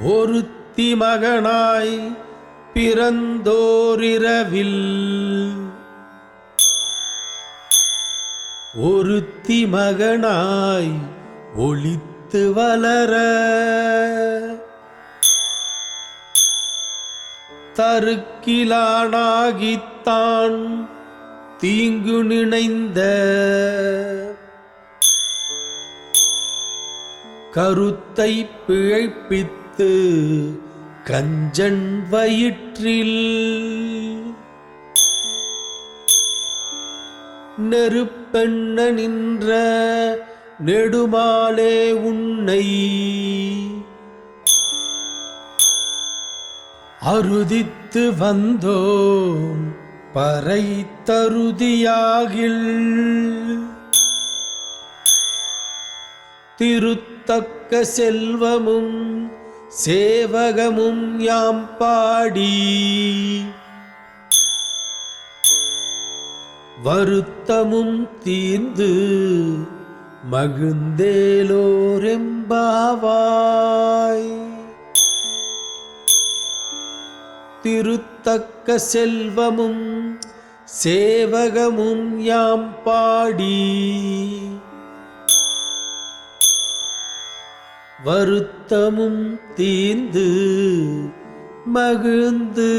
ஒருத்தி மகனாய் பிறந்தோரிரவில். ஒருத்தி மகனாய் ஒளித்து வளர. தருக்கிலானாகித்தான் தீங்கு நினைந்த. கருத்தை பிழைப்பித்து கஞ்சன் வயிற்றில் நெருப்பெண்ண நின்ற நெடுமாலே உன்னை அருதித்து வந்தோம் பறை தருதியாகில். திருத்தக்க செல்வமும் சேவகமும் யாம் பாடி. வருத்தமும் தீர்ந்து மகிழ்ந்தேலோரெம்பாவாய். திருத்தக்க செல்வமும் சேவகமும் யாம் பாடி. வருத்தமும் தீந்து மகிழ்ந்து